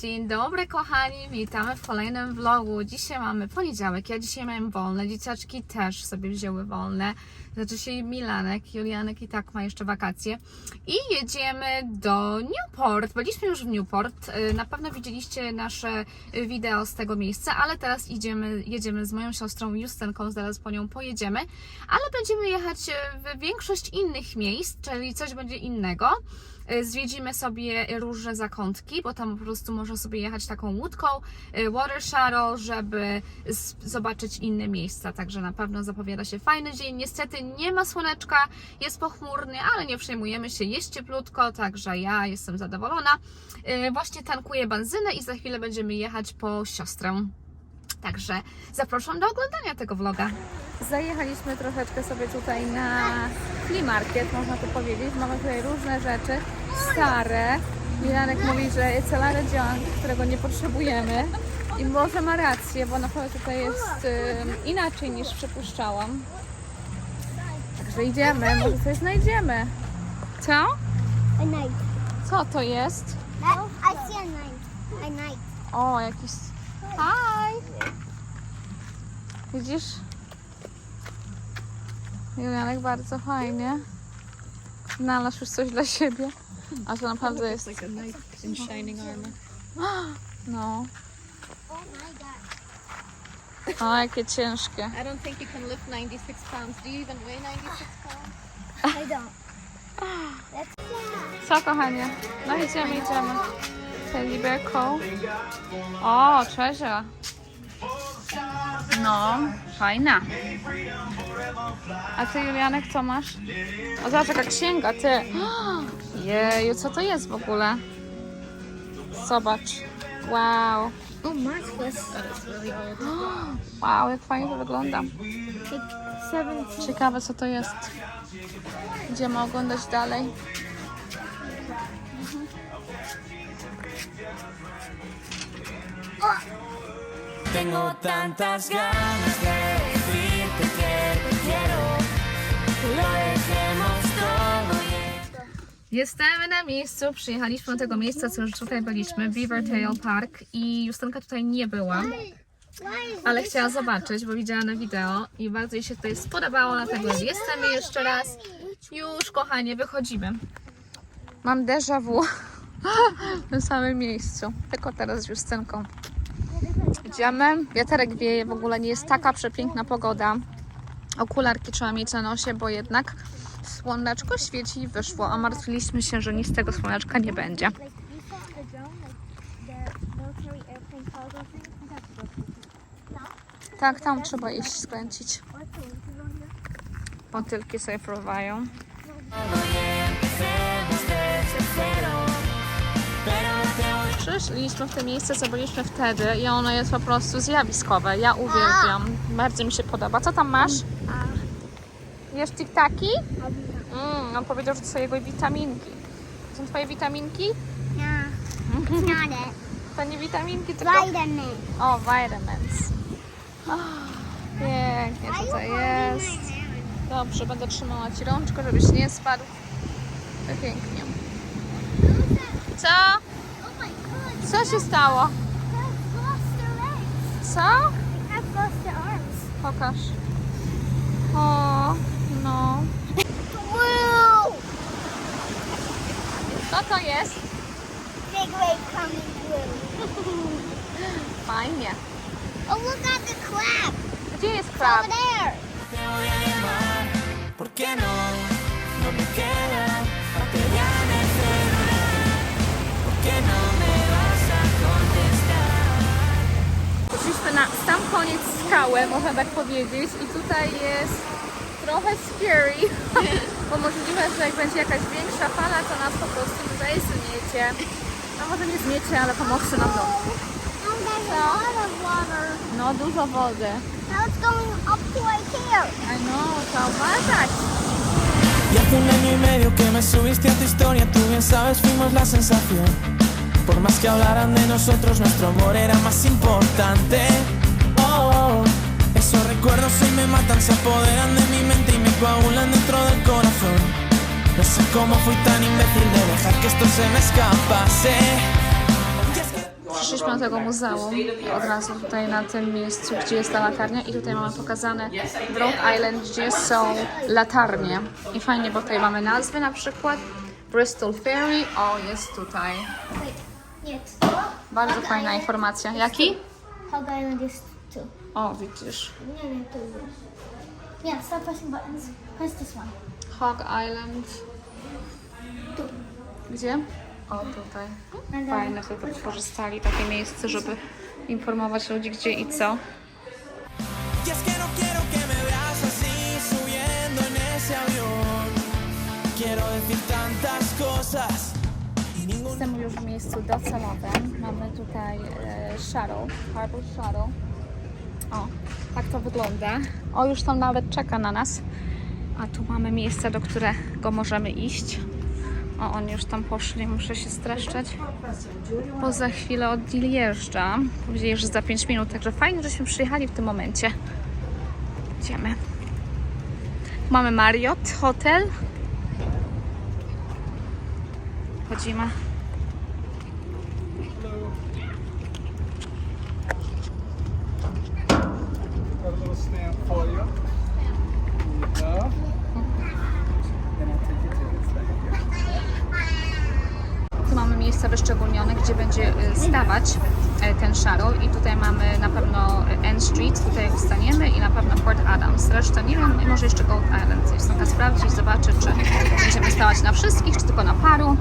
Dzień dobry kochani, witamy w kolejnym vlogu. Dzisiaj mamy poniedziałek, ja dzisiaj miałem wolne, dzieciaczki też sobie wzięły wolne. Znaczy się Milanek, Julianek i tak ma jeszcze wakacje. I jedziemy do Newport. Byliśmy już w Newport, Y, na pewno widzieliście nasze wideo z tego miejsca, ale teraz idziemy, jedziemy z moją siostrą Justynką, zaraz po nią pojedziemy. Ale będziemy jechać w większość innych miejsc, czyli coś będzie innego. Y, Zwiedzimy sobie różne zakątki, bo tam po prostu można sobie jechać taką łódką, y, water shuttle, żeby zobaczyć inne miejsca. Także na pewno zapowiada się fajny dzień. Niestety nie ma słoneczka, jest pochmurny, ale nie przejmujemy się, jest cieplutko, także ja jestem zadowolona. Y, Właśnie tankuję benzynę i za chwilę będziemy jechać po siostrę. Także zapraszam do oglądania tego vloga. Zajechaliśmy troszeczkę sobie tutaj na flea market, można to powiedzieć. Mamy tutaj różne rzeczy, stare. Milanek mówi, że it's a lot of junk, którego nie potrzebujemy. I może ma rację, bo naprawdę tutaj jest inaczej niż przypuszczałam. Także idziemy, może coś znajdziemy. Co? A. Co to jest? That, I see a knife. A knife. O, jakiś... Hi! Widzisz? Julianek bardzo fajnie. Znalazł już coś dla siebie. A to naprawdę jest... like a knife in shining armor. No. Oh my god. O, jakie ciężkie. I don't think you can lift 96 pounds. Do you even weigh 96 pounds? I don't. Co, kochanie? No idziemy, idziemy. Teddy Bear Co. O, treasure. No, fajna. A ty, Julianek, co masz? O, zobacz, jaka księga, ty. Jeju, co to jest w ogóle? Zobacz. Wow. Oh, Marcus. Wow, jak fajnie to wygląda. Like 17. Ciekawe, co to jest. Idziemy oglądać dalej. Tengo tantas ganas de Jesteśmy na miejscu, przyjechaliśmy do tego miejsca, co już tutaj byliśmy, Beavertail Park i Justynka tutaj nie była, ale chciała zobaczyć, bo widziała na wideo i bardzo jej się tutaj spodobało, dlatego jestem jeszcze raz. Już, kochanie, wychodzimy. Mam déjà vu w tym samym miejscu, tylko teraz z Justynką. Idziemy, wiaterek wieje, w ogóle nie jest taka przepiękna pogoda. Okularki trzeba mieć na nosie, bo jednak słoneczko świeci i wyszło, a martwiliśmy się, że nic z tego słoneczka nie będzie. Tak, tam trzeba iść skręcić. Motylki sobie fruwają. Przyszliśmy w to miejsce, co byliśmy wtedy i ono jest po prostu zjawiskowe. Ja uwielbiam. Bardzo mi się podoba. Co tam masz? Jesz tiktaki? Mm, on powiedział, że to są jego witaminki. To są twoje witaminki? It's not it. To nie witaminki, tylko... Vitamin. O, vitamins. Pięknie tutaj jest. Dobrze, będę trzymała Ci rączkę, żebyś nie spadł. Pięknie. Co? Co się stało? Co? Pokaż. O, no. Co to jest? Big wave coming through. Fajnie. Oh, look at the crab. Gdzie jest Over krab? there. ¿Por qué no? No me queda batería en el celular. ¿Por qué no me vas a contestar? Na sam koniec skałę, można tak powiedzieć. I tutaj jest trochę scary, bo możliwe, że jak będzie jakaś większa fala, to nas po prostu tutaj zmiecie. No może nie zmiecie, ale pomoże nam do. There's a lot of water. No dużo wody. Now it's going up to right here. I know, trzeba uważać. Y hace un año y medio que me subiste a tu historia, tú bien sabes, fuimos la sensación. Por más que hablaran de nosotros, nuestro amor era más importante. Recuerdos hoy me matan, se apoderan de mi mente y me coagulan dentro del corazón. No sé cómo fui tan imbécil de dejar que esto se me escapase. Przyszliśmy do tego muzeum od razu tutaj na tym miejscu, gdzie jest ta latarnia i tutaj mamy pokazane w Rhode Island, gdzie są latarnie. I fajnie, bo tutaj mamy nazwy na przykład Bristol Ferry, o jest tutaj. Bardzo fajna informacja. Jaki? Hog Island jest. O, widzisz. Nie wiem, tu jest. Yeah, stop pressing buttons. Press this one. Hog Island. Tu. Gdzie? O, tutaj. Fajne, że to wykorzystali takie miejsce, żeby informować ludzi gdzie i co. Jestem już w miejscu docelowym. Mamy tutaj e, shuttle, Harbor Shuttle. O, tak to wygląda. O, już tam nawet czeka na nas. A tu mamy miejsce, do którego możemy iść. O, oni już tam poszli, muszę się streszczać. Bo za chwilę odjeżdża. Powiedzieli, że za 5 minut, także fajnie, żeśmy przyjechali w tym momencie. Idziemy. Mamy Marriott Hotel. Chodzimy. Got a little stamp for you. There you go. And I'll take your tickets. Thank you. Tu mamy miejsca wyszczególnione, gdzie będzie y, stawać e, ten shuttle i tutaj mamy na pewno y, N Street, tutaj ustaniemy i na pewno Port Adams. Reszta nie wiem, i może jeszcze Gold Island. Jest taka sprawdzić, zobaczyć, czy będziemy stawać na wszystkich, czy tylko na paru.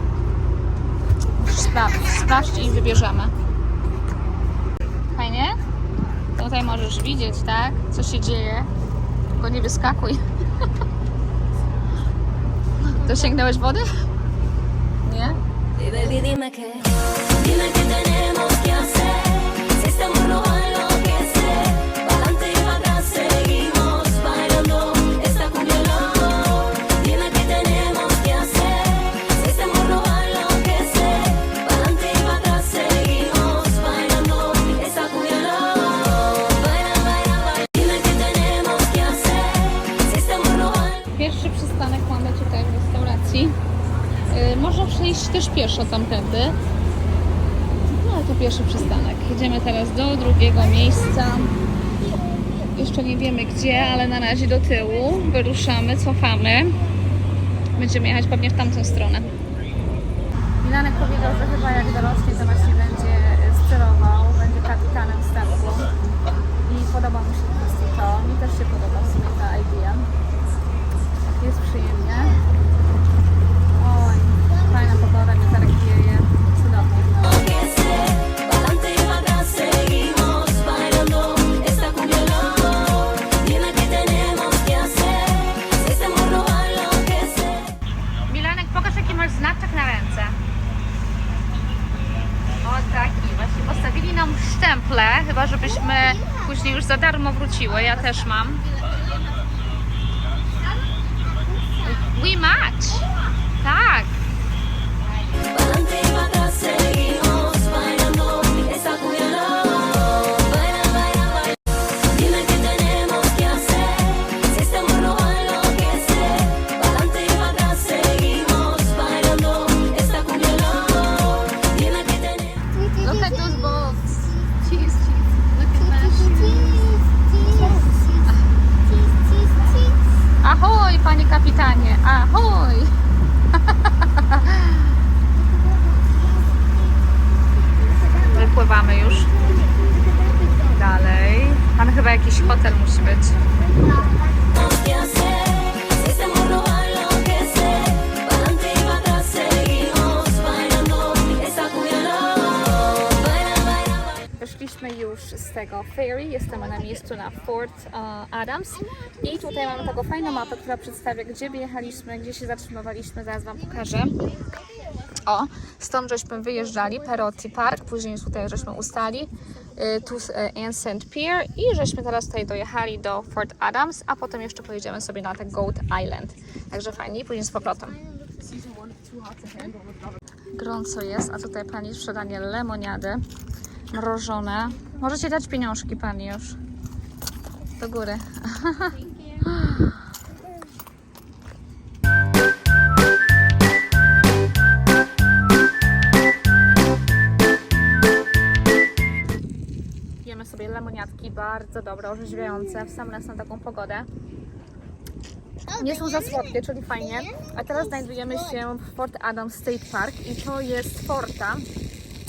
Sprawdzić, sprawdź i wybierzemy. Fajnie? Tutaj możesz widzieć, tak? Co się dzieje. Tylko nie wyskakuj. Dosięgnąłeś wody? Baby, dime qué, dime qué tenemos que hacer. Miejsca. Jeszcze nie wiemy gdzie, ale na razie do tyłu. Wyruszamy, cofamy. Będziemy jechać pewnie w tamtą stronę. Milanek powiedział, że chyba jak dorośnie to właśnie będzie sterował, będzie kapitanem statku. I podoba mu się po prostu to. Mi też się podoba w sumie ta idea. Jest przyjemnie. Chyba żebyśmy później już za darmo wróciły. Ja też mam. We match! Tak! Panie kapitanie! Ahoj! Ferry, jesteśmy na miejscu na Fort e, Adams i tutaj mamy taką fajną mapę, która przedstawia, gdzie wyjechaliśmy, gdzie się zatrzymywaliśmy, zaraz Wam pokażę. O, stąd żeśmy wyjeżdżali, Perotti Park, później tutaj żeśmy ustali, y, tu y, St. Pier i żeśmy teraz tutaj dojechali do Fort Adams, a potem jeszcze pojedziemy sobie na te Goat Island. Także fajnie później z powrotem. Gorąco jest, a tutaj pani sprzedanie lemoniady mrożone. Możecie dać pieniążki pani już. Do góry. Pijemy sobie lemoniatki, bardzo dobre, orzeźwiające, w sam raz na taką pogodę. Nie są za słodkie, czyli fajnie. A teraz znajdujemy się w Fort Adams State Park i to jest forta,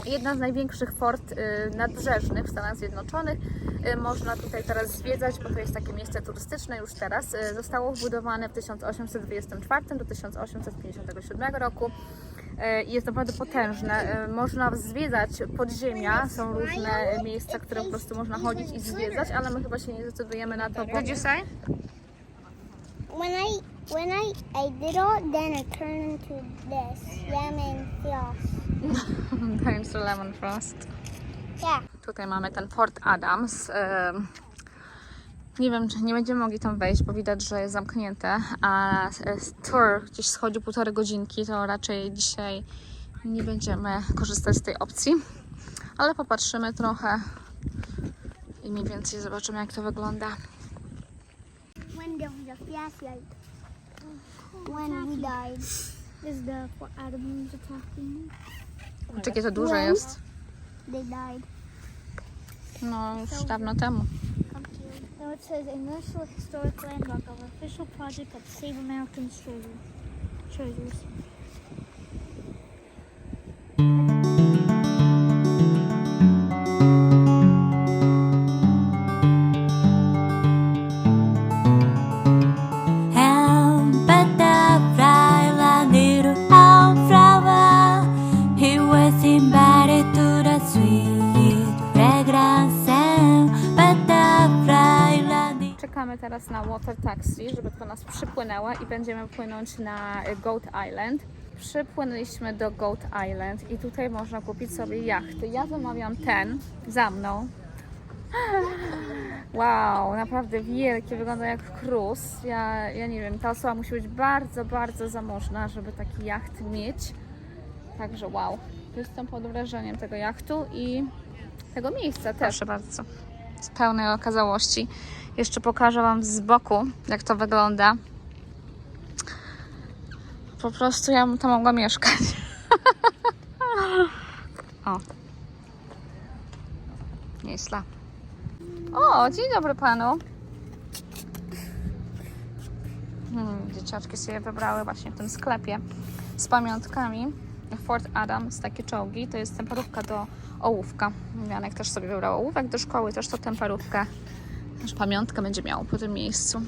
jedna z największych fort y, nadbrzeżnych w Stanach Zjednoczonych. Y, Można tutaj teraz zwiedzać, bo to jest takie miejsce turystyczne już teraz. Y, Zostało wbudowane w 1824 do 1857 roku. I Jest naprawdę potężne. Można zwiedzać podziemia, są różne miejsca, które po prostu można chodzić i zwiedzać, ale my chyba się nie zdecydujemy na to. Bo... say? When I when I ate it all, then it turned into this lemon sauce. Thanks to lemon frost. Yeah. Tutaj mamy ten Fort Adams. Nie wiem, czy nie będziemy mogli tam wejść, bo widać, że jest zamknięte, a e, tour gdzieś schodzi półtorej godzinki, to raczej dzisiaj nie będziemy korzystać z tej opcji, ale popatrzymy trochę i mniej więcej zobaczymy, jak to wygląda. A flashlight. When we died. Is the Adam was attacking? Jakie to duże jest? They died. No, już dawno temu. Now it says a National Historic Landmark of official project of Save Americans Treasure. Treasures. Taxi, żeby to nas przypłynęła i będziemy płynąć na Goat Island. Przypłynęliśmy do Goat Island i tutaj można kupić sobie jachty. Ja zamawiam ten za mną. Wow, naprawdę wielkie, wygląda jak cruise. Ja, ja nie wiem, ta osoba musi być bardzo, bardzo zamożna, żeby taki jacht mieć. Także wow, jestem pod wrażeniem tego jachtu i tego miejsca też. Proszę bardzo, pełnej okazałości. Jeszcze pokażę Wam z boku, jak to wygląda. Po prostu ja tam mogła mieszkać. o. Nieźle. O, dzień dobry Panu. Hmm, dzieciaczki sobie wybrały właśnie w tym sklepie z pamiątkami. Fort Adams, takie czołgi. To jest temperówka do ołówka. Janek też sobie wybrał ołówek do szkoły, też to temperówkę. Też pamiątkę będzie miał po tym miejscu.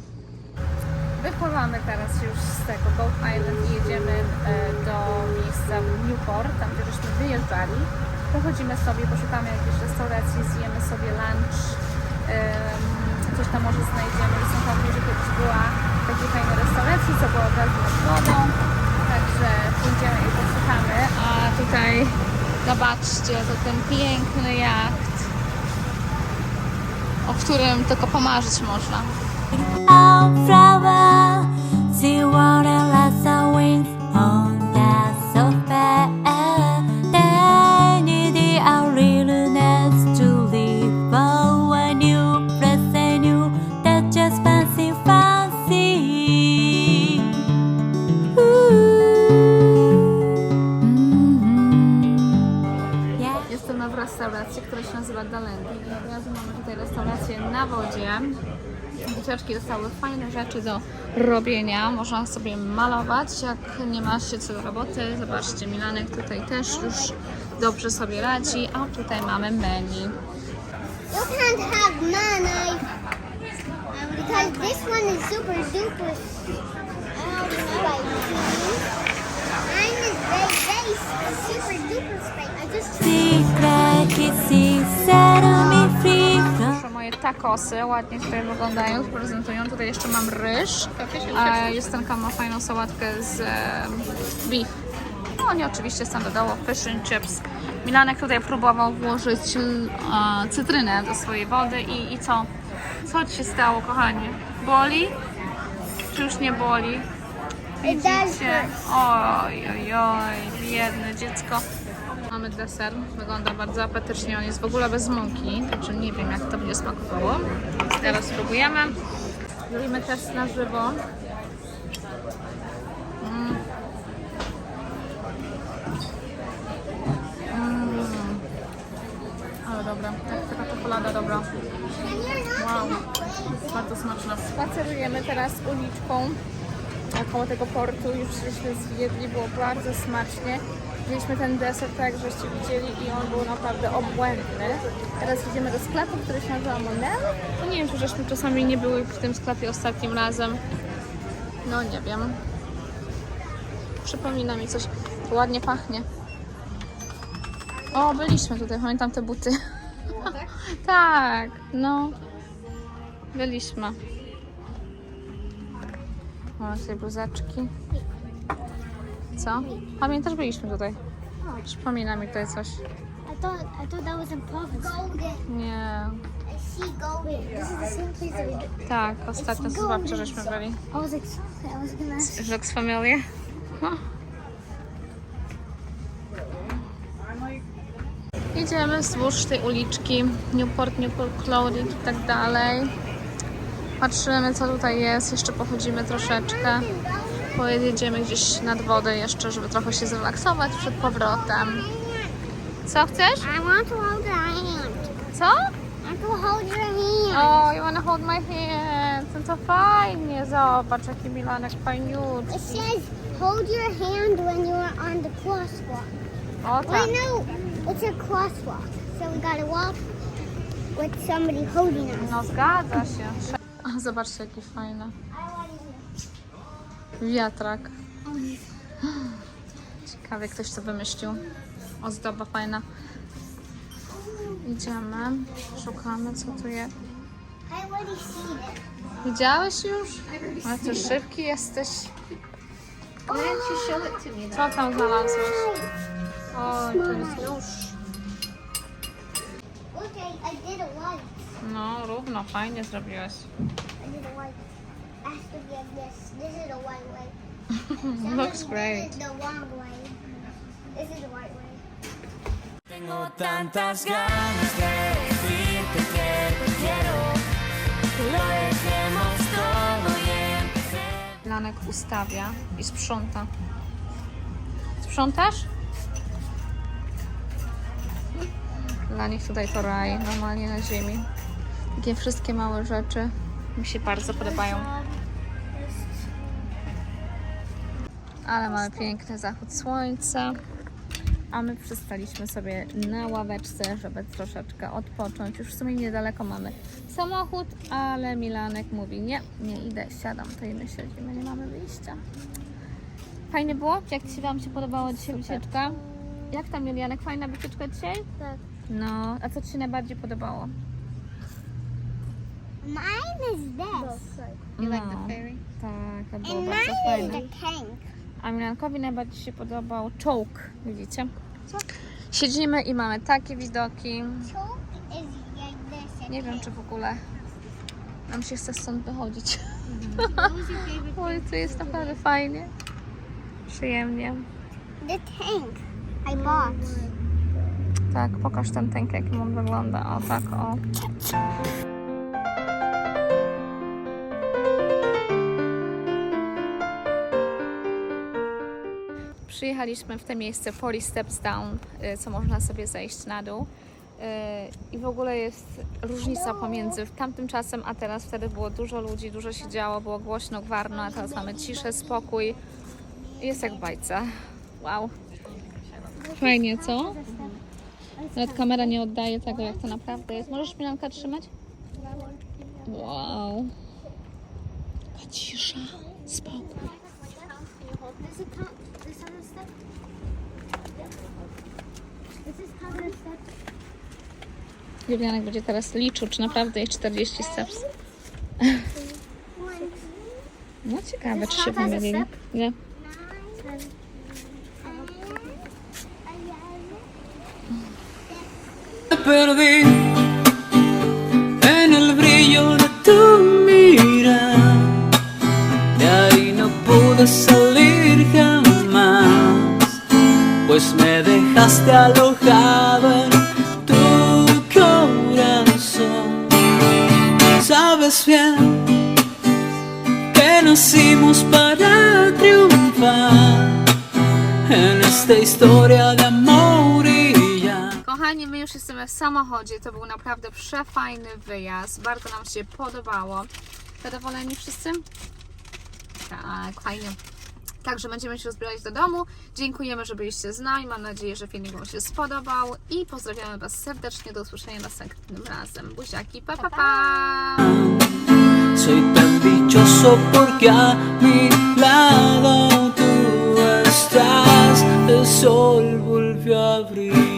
Wypływamy teraz już z tego Goat Island i jedziemy e, do miejsca Newport, tam gdzie żeśmy wyjeżdżali. Pochodzimy sobie, poszukamy jakiejś restauracji, zjemy sobie lunch, coś tam może znajdziemy. Są tam że kiedyś była takiej fajnej restauracji, co było od razu nad wodą, także pójdziemy i poszukamy. A tutaj zobaczcie, to ten piękny jacht, o którym tylko pomarzyć można. Dzieciaczki dostały fajne rzeczy do robienia. Można sobie malować, jak nie ma się co do roboty. Zobaczcie, Milanek tutaj też już dobrze sobie radzi. A tutaj mamy menu. You can't have my knife because this one is super duper. Um, like, mine is very, very super duper spicy. I just Secret moje takosy ładnie tutaj wyglądają, prezentują. Tutaj jeszcze mam ryż, a Justynka ma fajną sałatkę z beef. No oni oczywiście standardowo fish and chips. Milanek tutaj próbował włożyć e, cytrynę do swojej wody i, i co? Co ci się stało, kochanie? Boli? Czy już nie boli? Widzicie? Oj, oj, oj, biedne dziecko. Mamy deser, wygląda bardzo apetycznie, on jest w ogóle bez mąki, także nie wiem jak to będzie smakowało. Teraz spróbujemy. Zrobimy test na żywo. Mm. Mm. Ale dobre. Jak taka czekolada dobra. Wow, bardzo smaczna. Spacerujemy teraz uliczką koło tego portu. Już żeśmy zjedli, było bardzo smacznie. Mieliśmy ten deser, tak żeście widzieli i on był naprawdę obłędny. Teraz idziemy do sklepu, który się nazywa Monel. Nie wiem, czy żeśmy czasami nie były w tym sklepie ostatnim razem. No nie wiem. Przypomina mi coś. Ładnie pachnie. O, byliśmy tutaj, pamiętam te buty. tak, no. Byliśmy. Mamy tutaj bluzeczki. Co? Pamiętasz, byliśmy tutaj. Przypomina mi tutaj coś. I thought I thought that was in Providence. Golden. Nie. I see golden. This is the same place that we did. Tak, ostatnio z babcią żeśmy byli. I was excited. I was gonna ask. Looks familiar. Huh. Idziemy wzdłuż tej uliczki Newport, Newport Clothing i tak dalej. Patrzymy co tutaj jest, jeszcze pochodzimy troszeczkę. Pojedziemy gdzieś nad wodę jeszcze, żeby trochę się zrelaksować przed powrotem. Co chcesz? I want to hold your hand. Co? I want to hold your hand. O, you wanna hold my hand. No to fajnie, zobacz jaki Milanek fajniutki. It says hold your hand when you are on the crosswalk. O tak. no, it's a crosswalk, so we gotta walk with somebody holding us. No zgadza się. Zobaczcie jaki fajny. Wiatrak. Ciekawie ktoś to wymyślił. Ozdoba fajna. Idziemy, szukamy co tu jest. Widziałeś już? Ale ty szybki jesteś. To? Co tam znalazłeś? O, to jest nóż. No, równo, fajnie zrobiłeś. Like this. Is the white way. Looks Somebody great. This is the wrong way. This is the right way. Tengo tantas ganas de decirte que te quiero. Lo dejemos todo y empecemos. Lanek ustawia i sprząta. Sprzątasz? Dla nich tutaj to raj, normalnie na ziemi. Takie wszystkie małe rzeczy mi się bardzo podobają. Ale mamy piękny zachód słońca. A my przystaliśmy sobie na ławeczce, żeby troszeczkę odpocząć. Już w sumie niedaleko mamy samochód, ale Milanek mówi nie, nie idę, siadam, to i my siedzimy, nie mamy wyjścia. Fajnie było? Jak Ci Wam się podobała dzisiaj wycieczka? Jak tam Julianek? Fajna wycieczka dzisiaj? Tak. No, a co Ci się najbardziej podobało? Mine is this. You like No. the fairy? Tak, to było And bardzo mine is fajne. the tank. A Milankowi najbardziej się podobał czołg, widzicie? Siedzimy i mamy takie widoki. Nie wiem, czy w ogóle nam się chce stąd wychodzić. Oj, tu jest naprawdę fajnie. Przyjemnie. The tank I bought. Tak, pokaż ten tank, jakim on wygląda. O, tak, o. Przyjechaliśmy w te miejsce 40 Steps Down, y, co można sobie zejść na dół. Y, I w ogóle jest różnica pomiędzy tamtym czasem a teraz. Wtedy było dużo ludzi, dużo się działo, było głośno, gwarno, a teraz mamy ciszę, spokój. Jest jak bajce. Wow. Fajnie, co? Nawet kamera nie oddaje tego, jak to naprawdę jest. Możesz Milanka trzymać? Wow. Cisza, spokój. Julianek będzie teraz liczył, czy naprawdę jest 40 steps. No ciekawe, czy się a pomylili. Nie. perdí en el brillo de tu mirada. De ahí no pude salir jamás, pues me dejaste alojado nacimos para triunfar en esta historia de amor y ya. Kochani, my już jesteśmy w samochodzie. To był naprawdę przefajny wyjazd. Bardzo nam się podobało. Zadowoleni wszyscy? Tak, fajnie. Także będziemy się rozbierać do domu. Dziękujemy, że byliście z nami. Mam nadzieję, że filmik Wam się spodobał. I pozdrawiamy Was serdecznie. Do usłyszenia następnym razem. Buziaki, pa pa! pa. Soy tan dichoso porque a mi lado tú estás. El sol volvió a abrir.